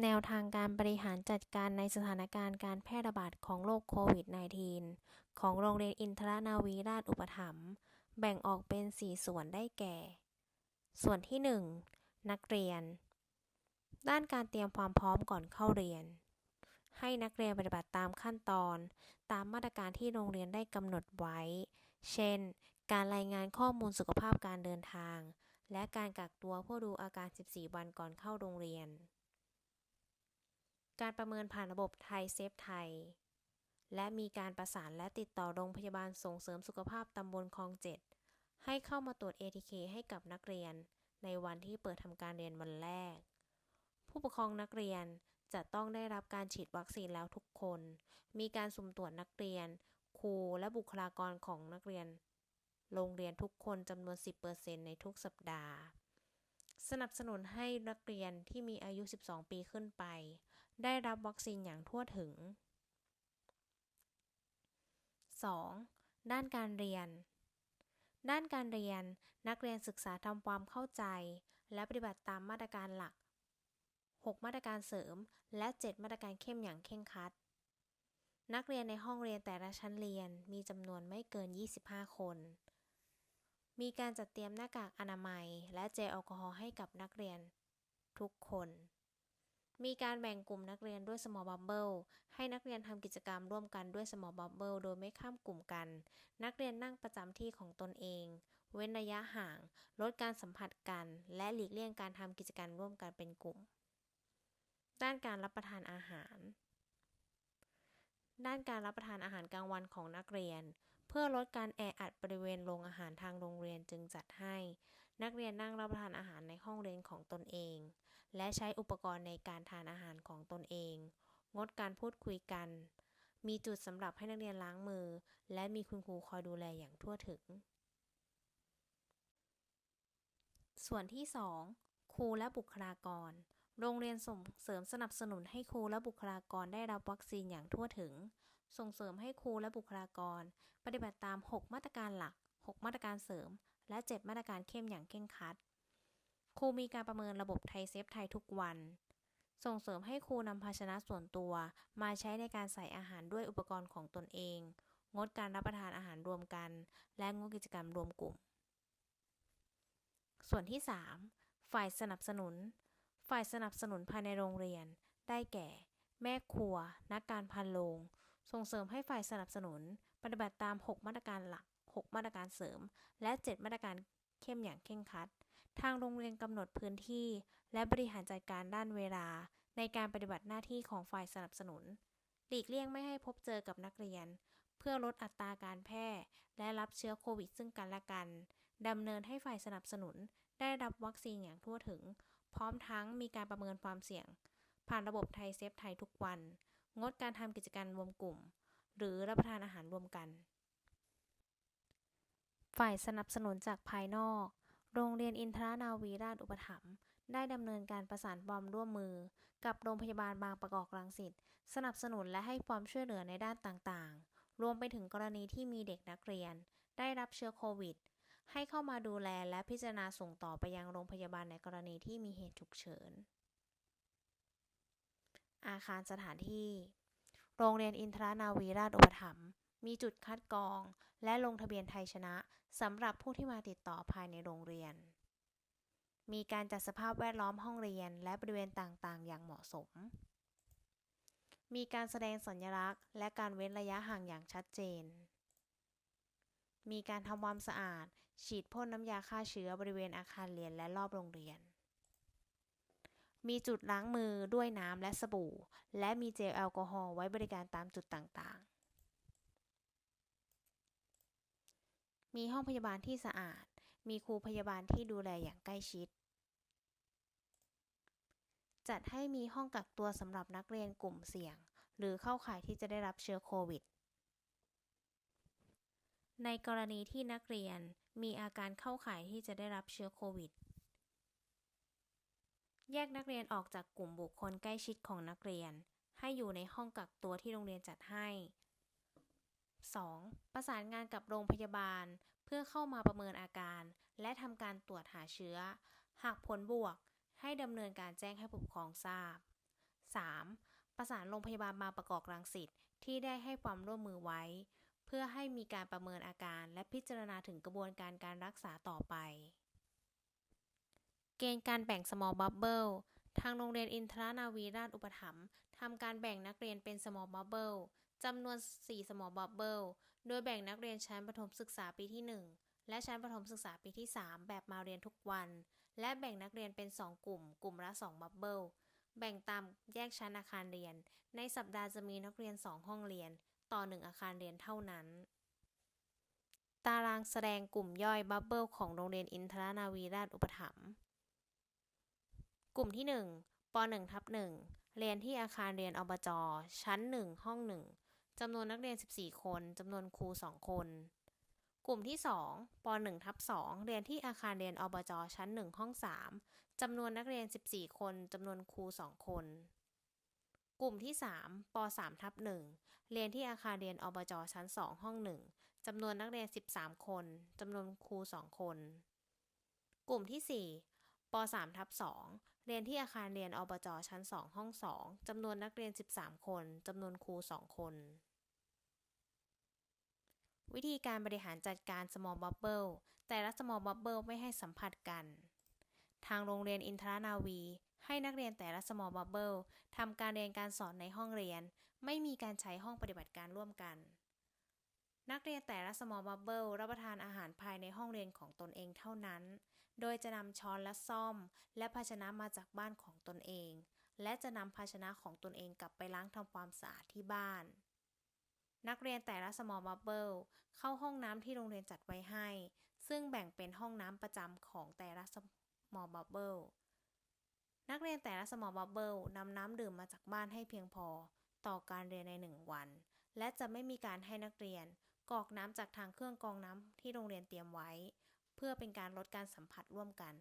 แนวทางการบริหารจัดการในสถานการณ์การแพร่ระบาดของโรคโควิด -19 ของโรงเรียนอินทรนาวีราชอุปถัมภ์แบ่งออกเป็น 4 ส่วนได้แก่ ส่วนที่ 1 นักเรียน ด้านการเตรียมความพร้อมก่อนเข้าเรียน ให้นักเรียนปฏิบัติตามขั้นตอน ตามมาตรการที่โรงเรียนได้กำหนดไว้ เช่น การรายงานข้อมูลสุขภาพการเดินทาง และการกักตัวเพื่อดูอาการ 14 วันก่อนเข้าโรงเรียน การประเมินผ่านระบบไทยเซฟไทย และมีการประสานและติดต่อโรงพยาบาลส่งเสริมสุขภาพตำบลคลองเจ็ดให้เข้ามาตรวจ ATK ให้กับนักเรียน ในวันที่เปิดทำการเรียนวันแรก ผู้ปกครองนักเรียนจะต้องได้รับการฉีดวัคซีนแล้วทุกคน มีการสุ่มตรวจนักเรียน ครูและบุคลากรของนักเรียน โรงเรียนทุกคนจำนวน 10%ในทุกสัปดาห์ สนับสนุนให้นักเรียนที่มีอายุ 12 ปีขึ้นไป ได้รับวัคซีนอย่างทั่วถึง 2. ด้านการเรียน ด้านการเรียนนักเรียนศึกษาทำความเข้าใจ และปฏิบัติตามมาตรการหลัก 6 มาตรการเสริม และ 7 มาตรการเข้มอย่างเคร่งครัด นักเรียนในห้องเรียนแต่ละชั้นเรียนมีจำนวนไม่เกิน 25 คน มีการจัดเตรียมหน้ากากอนามัย และเจลแอลกอฮอล์ให้กับนักเรียนทุกคน มีการแบ่งกลุ่มนักเรียนด้วย small bubble ให้นักเรียนทำกิจกรรมร่วมกันด้วย small bubble โดยไม่ข้ามกลุ่มกัน นักเรียนนั่งประจำที่ของตนเอง เว้นระยะห่าง ลดการสัมผัสกัน และหลีกเลี่ยงการทำกิจกรรมร่วมกันเป็นกลุ่ม ด้านการรับประทานอาหาร ด้านการรับประทานอาหารกลางวันของนักเรียน เพื่อลดการแออัดบริเวณโรงอาหารทางโรงเรียนจึงจัดให้ นักเรียนนั่งรับประทานอาหารในห้องเรียนของตนเอง และใช้อุปกรณ์ในการทานอาหารของตนเอง งดการพูดคุยกัน มีจุดสำหรับให้นักเรียนล้างมือ และมีคุณครูคอยดูแลอย่างทั่วถึง ส่วนที่ 2 ครูและบุคลากร โรงเรียนส่งเสริมสนับสนุนให้ครูและบุคลากรได้รับวัคซีนอย่างทั่วถึง ส่งเสริมให้ครูและบุคลากร ปฏิบัติตาม 6 มาตรการหลัก 6 มาตรการเสริม และ 7 มาตรการเข้มอย่างเคร่งครัด ครูมีการประเมินระบบไทยเซฟไทยทุกวัน ส่งเสริมให้ครูนำภาชนะส่วนตัว มาใช้ในการใส่อาหารด้วยอุปกรณ์ของตนเอง งดการรับประทานอาหารรวมกัน และงดกิจกรรมรวมกลุ่ม ส่วนที่ 3 ฝ่ายสนับสนุน ฝ่ายสนับสนุนภายในโรงเรียน ได้แก่ แม่ครัว นักการพันโรงส่งเสริมให้ฝ่ายสนับสนุน ปฏิบัติตาม 6 มาตรการหลัก 6 มาตรการเสริม และ 7 มาตรการเข้มอย่างเคร่งครัด ทางโรงเรียนกำหนดพื้นที่ และบริหารจัดการด้านเวลา ในการปฏิบัติหน้าที่ของฝ่ายสนับสนุน หลีกเลี่ยงไม่ให้พบเจอกับนักเรียน เพื่อลดอัตราการแพร่ และรับเชื้อโควิดซึ่งกันและกันดำเนินให้ฝ่ายสนับสนุน ได้รับวัคซีนอย่างทั่วถึง พร้อมทั้งมีการประเมินความเสี่ยง ผ่านระบบไทยเซฟไทยทุกวัน งดการทำกิจกรรมรวมกลุ่ม หรือรับประทานอาหารรวมกัน ฝ่ายสนับสนุนจากภายนอก โรงเรียนอินทรานาวีราชอุปถัมภ์ได้ดำเนินการประสานความร่วมมือ กับโรงพยาบาลบางประกอบรังสิตสนับสนุนและให้ความช่วยเหลือในด้านต่างๆ รวมไปถึงกรณีที่มีเด็กนักเรียน ได้รับเชื้อโควิด ให้เข้ามาดูแลและพิจารณาส่งต่อไปยังโรงพยาบาลในกรณีที่มีเหตุฉุกเฉิน อาคารสถานที่ โรงเรียนอินทรานาวีราชอุปถัมภ์มีจุดคัดกรอง และลงทะเบียนไทยชนะ สำหรับผู้ที่มาติดต่อภายในโรงเรียน มีการจัดสภาพแวดล้อมห้องเรียนและบริเวณต่างๆ อย่างเหมาะสม มีการแสดงสัญลักษณ์ และการเว้นระยะห่างอย่างชัดเจน มีการทำความสะอาด ฉีดพ่นน้ำยาฆ่าเชื้อบริเวณอาคารเรียนและรอบโรงเรียน มีจุดล้างมือด้วยน้ำและสบู่ และมีเจลแอลกอฮอล์ไว้บริการตามจุดต่างๆ มีห้องพยาบาลที่สะอาด มีครูพยาบาลที่ดูแลอย่างใกล้ชิด จัดให้มีห้องกักตัวสำหรับนักเรียนกลุ่มเสี่ยง หรือเข้าข่ายที่จะได้รับเชื้อโควิด ในกรณีที่นักเรียนมีอาการเข้าข่ายที่จะได้รับเชื้อโควิด แยกนักเรียนออกจากกลุ่มบุคคลใกล้ชิดของนักเรียน ให้อยู่ในห้องกักตัวที่โรงเรียนจัดให้ 2. ประสานงานกับโรงพยาบาล เพื่อเข้ามาประเมินอาการ และทำการตรวจหาเชื้อ หากผลบวก ให้ดำเนินการแจ้งให้ผู้ปกครองทราบ 3. ประสานโรงพยาบาลบาประกอบรังสิตที่ได้ให้ความร่วมมือไว้ เพื่อให้มีการประเมินอาการและพิจารณาถึงกระบวนการการรักษาต่อไป เกณฑ์การแบ่ง small bubble ทางโรงเรียนอินทรานาวีราชอุปถัมภ์ทำการแบ่งนักเรียนเป็น small bubble จำนวน4 small bubble โดยแบ่งนักเรียนชั้นประถมศึกษาปีที่ 1 และชั้นประถมศึกษาปีที่ 3 แบบมาเรียนทุกวัน และแบ่งนักเรียนเป็น 2 กลุ่ม กลุ่มละ2 bubble แบ่งตามแยกชั้นอาคารเรียน ในสัปดาห์จะมีนักเรียน 2 ห้องเรียน ต่อ 1 อาคารเรียนเท่านั้น ตารางแสดงกลุ่มย่อยบับเบิลของโรงเรียนอินทรนาวีราชอุปถัมภ์ กลุ่มที่ 1ป .1 ทับ1เรียนที่อาคารเรียนอบจ ชั้น 1 ห้อง 1 จำนวนนักเรียน 14 คนจำนวนครู 2 คน กลุ่มที่ 2ป .1 ทับ2เรียนที่อาคารเรียนอบจชั้น 1 ห้อง 3จำนวนนักเรียน 14 คนจำนวนครู 2 คน กลุ่มที่ 3ป .3 ทับ1เรียนที่อาคารเรียนอบจชั้น 2 ห้อง 1จำนวนนักเรียน 13 คนจำนวนครู 2 คน กลุ่มที่ 4 ป .3 ทับ2เรียนที่อาคารเรียนอบจชั้น 2 ห้อง 2จำนวนนักเรียน 13 คนจำนวนครู 2 คน วิธีการบริหารจัดการ small bubble แต่ละ small bubble ไม่ให้สัมผัสกัน ทางโรงเรียนอินทรานาวี ให้นักเรียนแต่ละ small bubble ทำการเรียนการสอนในห้องเรียน ไม่มีการใช้ห้องปฏิบัติการร่วมกัน นักเรียนแต่ละ small bubble รับประทานอาหารภายในห้องเรียนของตนเองเท่านั้น โดยจะนำช้อนและซ่อม และภาชนะมาจากบ้านของตนเอง และจะนำภาชนะของตนเองกลับไปล้างทำความสะอาดที่บ้าน นักเรียนแต่ละ small bubble เข้าห้องน้ำที่โรงเรียนจัดไว้ให้ ซึ่งแบ่งเป็นห้องน้ำประจำของแต่ละ small bubble นักเรียนแต่ละ small bubble นำน้ำดื่มมาจากบ้านให้เพียงพอ ต่อการเรียนในหนึ่งวัน และจะไม่มีการให้นักเรียน กรอกน้ำจากทางเครื่องกรองน้ำที่โรงเรียนเตรียมไว้ เพื่อเป็นการลดการสัมผัสร่วมกัน